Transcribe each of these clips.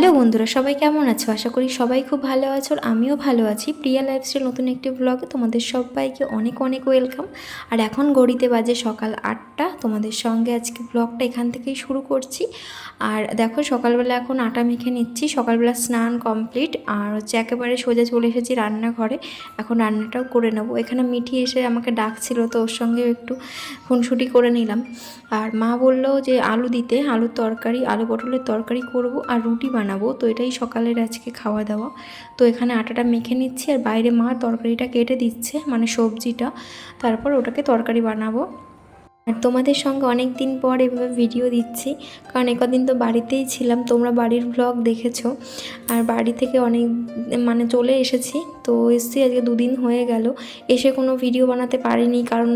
Hello বন্ধুরা, সবাই কেমন আছো? আশা করি সবাই খুব ভালো আছো আর আমিও ভালো আছি। প্রিয়া লাইফস্টাইল নতুন একটি ব্লগে তোমাদের সবাইকে অনেক অনেক ওয়েলকাম আর এখন ঘড়িতে বাজে সকাল আটটা, তোমাদের সঙ্গে আজকে ব্লগটা এখান থেকেই শুরু করছি। আর দেখো, সকালবেলা এখন আটা মেখে নিচ্ছি, সকালবেলা স্নান কমপ্লিট আর হচ্ছে একেবারে সোজা চলে এসেছি রান্নাঘরে, এখন রান্নাটাও করে নেব। এখানে মিঠি এসে আমাকে ডাকছিল, তো ওর সঙ্গে একটু খুনসুটি করে নিলাম। আর মা বলল যে, আলু দিতে, আলুর তরকারি, আলু পটলের তরকারি করব আর রুটি বানাবো। তো এটাই সকালের আজকে খাওয়া দাওয়া। তো এখানে আটাটা মেখে নিচ্ছি আর বাইরে মা তরকারিটা কেটে দিচ্ছে মানে সবজিটা। তারপর ওটাকে তরকারি বানাবো। আর তোমাদের সঙ্গে অনেক দিন পর এভাবে ভিডিও দিচ্ছি, কারণ একদিন তো বাড়িতেই ছিলাম, তোমরা বাড়ির ব্লগ দেখেছ, আর বাড়ি থেকে অনেক মানে চলে এসেছি, তো এসছি আজকে দুদিন হয়ে গেল, এসে কোনো ভিডিও বানাতে পারিনি, কারণ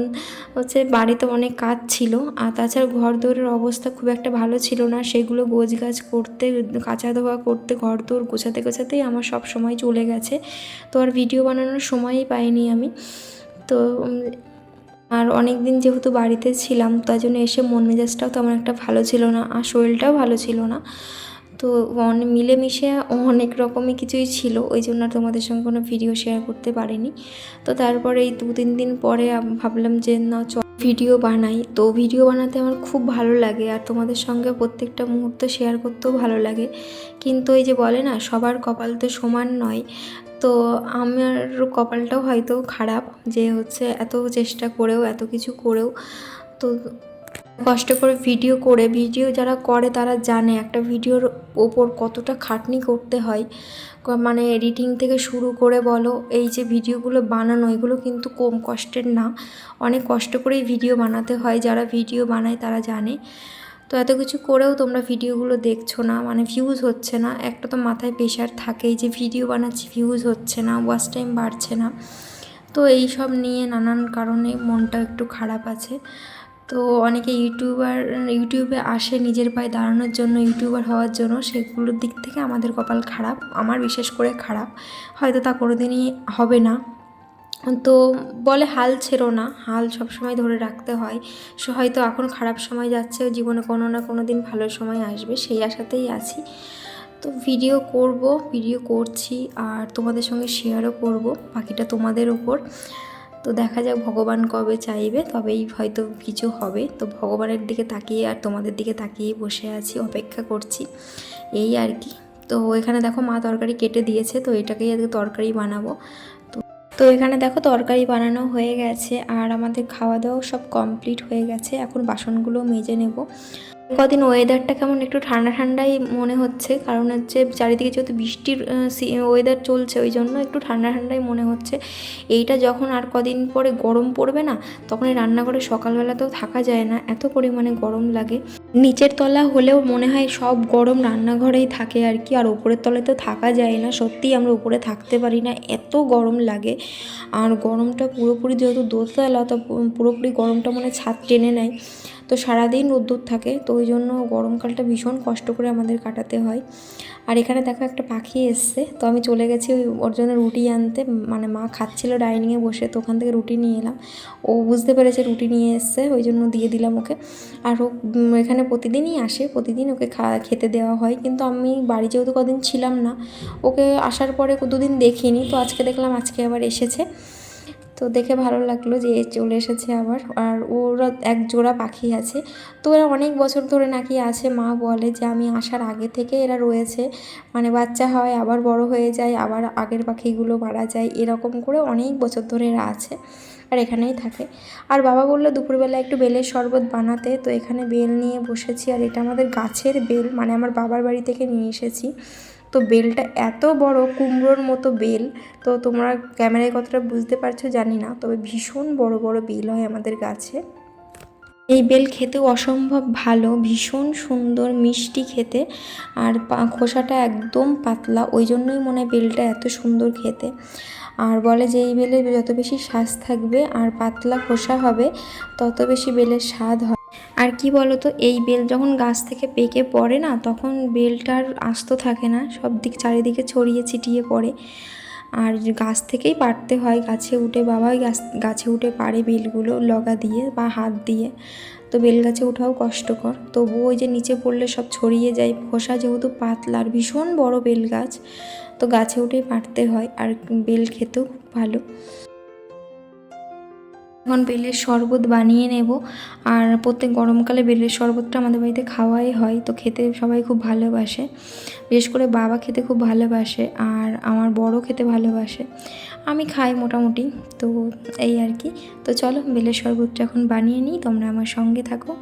হচ্ছে বাড়িতে অনেক কাজ ছিল, আর তাছাড়া ঘর দৌড়ের অবস্থা খুব একটা ভালো ছিল না, সেগুলো গোছ গাছ করতে, কাঁচা ধোয়া করতে ঘর দৌড় গোছাতে গোছাতেই আমার সব সময় চলে গেছে, তো আর ভিডিও বানানোর সময়ই পাইনি আমি, তো আর অনেক দিন যেহেতু বাড়িতে ছিলাম তাই জন্য এসে মন মেজাজটাও তেমন একটা ভালো ছিল না আর শরীরটাও ভালো ছিল না। তো অনেক মিলেমিশে অনেক রকমই কিছুই ছিল, ওই জন্য তোমাদের সঙ্গে কোনো ভিডিও শেয়ার করতে পারিনি। তো তারপরে এই দু তিন দিন পরে ভাবলাম যে না, চ ভিডিও বানাই। তো ভিডিও বানাতে আমার খুব ভালো লাগে আর তোমাদের সঙ্গে প্রত্যেকটা মুহূর্ত শেয়ার করতেও ভালো লাগে। কিন্তু এই যে বলে না, সবার কপাল তো সমান নয়। তো আমার কপালটাও হয়তো খারাপ যে হচ্ছে এত চেষ্টা করেও, এত কিছু করেও। তো কষ্ট করে ভিডিও করে, ভিডিও যারা করে তারা জানে একটা ভিডিওর ওপর কতটা খাটনি করতে হয়। মানে এডিটিং থেকে শুরু করে বলো, এই যে ভিডিওগুলো বানানো, এগুলো কিন্তু কম কষ্টের না। অনেক কষ্ট করেই ভিডিও বানাতে হয়, যারা ভিডিও বানায় তারা জানে। তো এত কিছু করেও তোমরা ভিডিওগুলো দেখছ না মানে ভিউজ হচ্ছে না। একটা তো মাথায় প্রেশার থাকেই যে ভিডিও বানাচ্ছি ভিউজ হচ্ছে না ওয়াচ টাইম বাড়ছে না। তো এই সব নিয়ে নানান কারণে মনটা একটু খারাপ আছে। তো অনেকে ইউটিউবার ইউটিউবে আসে নিজের পায়ে দাঁড়ানোর জন্য ইউটিউবার হওয়ার জন্য, সেগুলোর দিক থেকে আমাদের কপাল খারাপ, আমার বিশেষ করে খারাপ। হয়তো তা কোনোদিনই হবে না। তো বলে হাল ছেড়ো না, হাল সবসময় ধরে রাখতে হয়। সে হয়তো এখন খারাপ সময় যাচ্ছে, জীবনে কোনো না কোনো দিন ভালো সময় আসবে, সেই আশাতেই আছি। তো ভিডিও করব ভিডিও করছি আর তোমাদের সঙ্গে শেয়ারও করব, বাকিটা তোমাদের ওপর তো দেখা যাক ভগবান কবে চাইবে, তবেই হয়তো কিছু হবে। তো ভগবানের দিকে তাকিয়ে আর তোমাদের দিকে তাকিয়ে বসে আছি, অপেক্ষা করছি। এই আর কি। তো এখানে দেখো মা তরকারি কেটে দিয়েছে, তো এটাকেই আজকে তরকারি বানাবো। তো এখানে দেখো তরকারি বানানো হয়ে গেছে আর আমাদের খাওয়া দাওয়াও সব কমপ্লিট হয়ে গেছে। এখন বাসনগুলো মেজে নেব। কদিন ওয়েদারটা কেমন একটু ঠান্ডা ঠান্ডাই মনে হচ্ছে। কারণ হচ্ছে চারিদিকে যেহেতু বৃষ্টির ওয়েদার চলছে, ওই জন্য একটু ঠান্ডা ঠান্ডাই মনে হচ্ছে। এইটা যখন আর কদিন পরে গরম পড়বে না, তখন এই রান্নাঘরে সকালবেলাতেও থাকা যায় না, এত পরিমাণে গরম লাগে। নিচের তলা হলেও মনে হয় সব গরম রান্নাঘরেই থাকে আর কি, আর উপরের তলায় তো থাকা যায় না। সত্যিই আমরা উপরে থাকতে পারি না, এত গরম লাগে। আর গরমটা পুরোপুরি যেহেতু দোতলা, তো পুরোপুরি গরমটা মানে ছাদ টেনে নেয়। তো সারাদিন রোদ্দুর থাকে, তো ওই জন্য গরমকালটা ভীষণ কষ্ট করে আমাদের কাটাতে হয়। আর এখানে দেখো একটা পাখি এসছে, তো আমি চলে গেছি ওই ওর জন্য রুটি আনতে মানে মা খাচ্ছিল ডাইনিংয়ে বসে, তো ওখান থেকে রুটি নিয়ে এলাম। ও বুঝতে পেরেছে রুটি নিয়ে এসছে, ওই জন্য দিয়ে দিলাম ওকে। আর ও এখানে প্রতিদিনই আসে, প্রতিদিন ওকে খা, খেতে দেওয়া হয়, কিন্তু আমি বাড়ি যেহেতু কদিন ছিলাম না, ওকে আসার পরে দুদিন দেখিনি, তো আজকে দেখলাম আজকে আবার এসেছে। তো দেখে ভালো লাগল যে চলে এসেছে আবার। আর ওরা এক জোড়া পাখি আছে। তো এরা অনেক বছর ধরে নাকি আছে, মা বলে যে আমি আসার আগে থেকে এরা রয়েছে। মানে বাচ্চা হয়, আবার বড় হয়ে যায়, আবার আগের পাখিগুলো মারা যায়, এরকম করে অনেক বছর ধরে এরা আছে আর এখানেই থাকে। আর বাবা বলল দুপুরবেলা একটু বেলের শরবত বানাতে। তো এখানে বেল নিয়ে বসেছি আর এটা আমাদের গাছের বেল মানে আমার বাবার বাড়ি থেকে নিয়ে এসেছি। তো বেলটা এত বড়, কুমড়োর মতো বেল, তো তোমরা ক্যামেরায় কতটা বুঝতে পারছ জানি না, তবে ভীষণ বড় বড় বেল হয় আমাদের গাছে। এই বেল খেতেও অসম্ভব ভালো, ভীষণ সুন্দর, মিষ্টি খেতে, আর খোসাটা একদম পাতলা, ওই জন্যই মনে হয় বেলটা এত সুন্দর খেতে। আর বলে যে এই বেলে যত বেশি শ্বাস থাকবে আর পাতলা খোসা হবে, তত বেশি বেলের স্বাদ হয়। আর কি বলো তো এই বেল যখন গাছ থেকে পেকে পড়ে না, তখন বেলটার আস্ত থাকে না, সব দিক চারিদিকে ছড়িয়ে ছিটিয়ে পড়ে। আর গাছ থেকেই পাড়তে হয়, গাছে উঠে বাবাই গাছ, গাছে উঠে পারে বেলগুলো লগা দিয়ে বা হাত দিয়ে। তো বেল গাছে ওঠাও কষ্টকর। তবুও ওই যে নিচে পড়লে সব ছড়িয়ে যায়, খোসা যেহেতু পাতলা আর ভীষণ বড় বেল গাছ, তো গাছে উঠেই পারতে হয়, আর বেল খেতেও খুব ভালো। এখন বেলের শরবত বানিয়ে নেব। আর প্রত্যেক গরমকালে বেলের শরবতটা আমাদের বাড়িতে খাওয়াই হয়, তো খেতে সবাই খুব ভালোবাসে। বিশেষ করে বাবা খেতে খুব ভালোবাসে আর আমার বড় খেতে ভালোবাসে। আমি খাই মোটামুটি, তো এই আর কি। তো চলো বেলের শরবতটা এখন বানিয়ে নিই, তোমরা আমার সঙ্গে থাকো।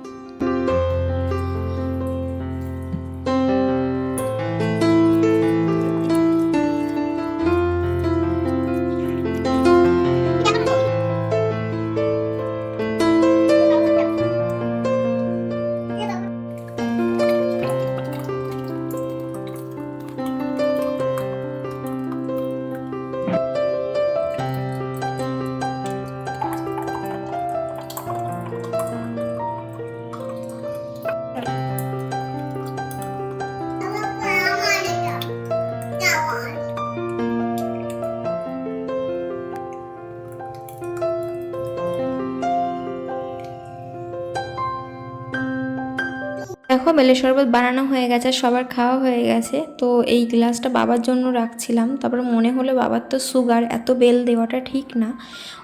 দেখো, বেলের শরবত বানানো হয়ে গেছে, সবার খাওয়া হয়ে গেছে। তো এই গ্লাসটা বাবার জন্য রাখছিলাম। তারপর মনে হলো বাবার তো সুগার, এত বেল দেওয়াটা ঠিক না।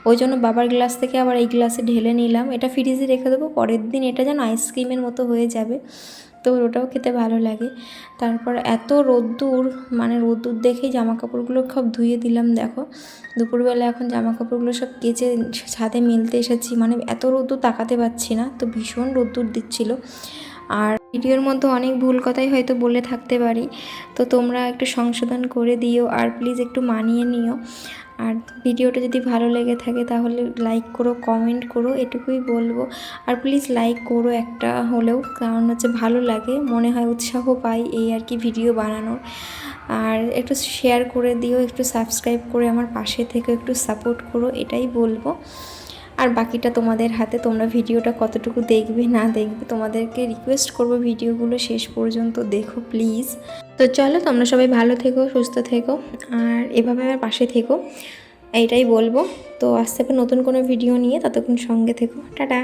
ওই জন্য বাবার গ্লাস থেকে আবার এই গ্লাসে ঢেলে নিলাম। এটা ফ্রিজে রেখে দেবো, পরের দিন এটা যেন আইসক্রিমের মতো হয়ে যাবে। তো ওটাও খেতে ভালো লাগে। তারপর এত রোদ্দুর মানে রোদ্দুর দেখেই জামা কাপড়গুলো সব ধুয়ে দিলাম, দেখো। দুপুরবেলা এখন জামা কাপড়গুলো সব কেচে ছাদে মেলতে এসেছি। মানে এত রোদ্দুর তাকাতে পারছি না, তো ভীষণ রোদ্দুর দিচ্ছিল। আর ভিডিওর মধ্যে অনেক ভুল কথাই হয়তো বলে থাকতে পারি। তো তোমরা একটু সংশোধন করে দিও আর প্লিজ একটু মানিয়ে নিও। আর ভিডিওটা যদি ভালো লেগে থাকে তাহলে লাইক করো কমেন্ট করো, এটুকুই বলব। আর প্লিজ লাইক করো একটা হলেও, কারণ হচ্ছে ভালো লাগে, মনে হয় উৎসাহ পাই এই আর কি ভিডিও বানানোর। আর একটু শেয়ার করে দিও, একটু সাবস্ক্রাইব করে আমার পাশে থেকে একটু সাপোর্ট করো, এটাই বলব। আর বাকিটা তোমাদের হাতে, তোমরা ভিডিওটা কতটুকু দেখবে, না দেখবে, তোমাদেরকে রিকোয়েস্ট করব ভিডিওগুলো শেষ পর্যন্ত দেখো প্লিজ তো চলো, তোমরা সবাই ভালো থেকো, সুস্থ থেকো, আর এভাবে আমার পাশে থেকো, এইটাই বলব। তো আসতে পারে নতুন কোনো ভিডিও নিয়ে ততক্ষণ সঙ্গে থেকো। টাটা!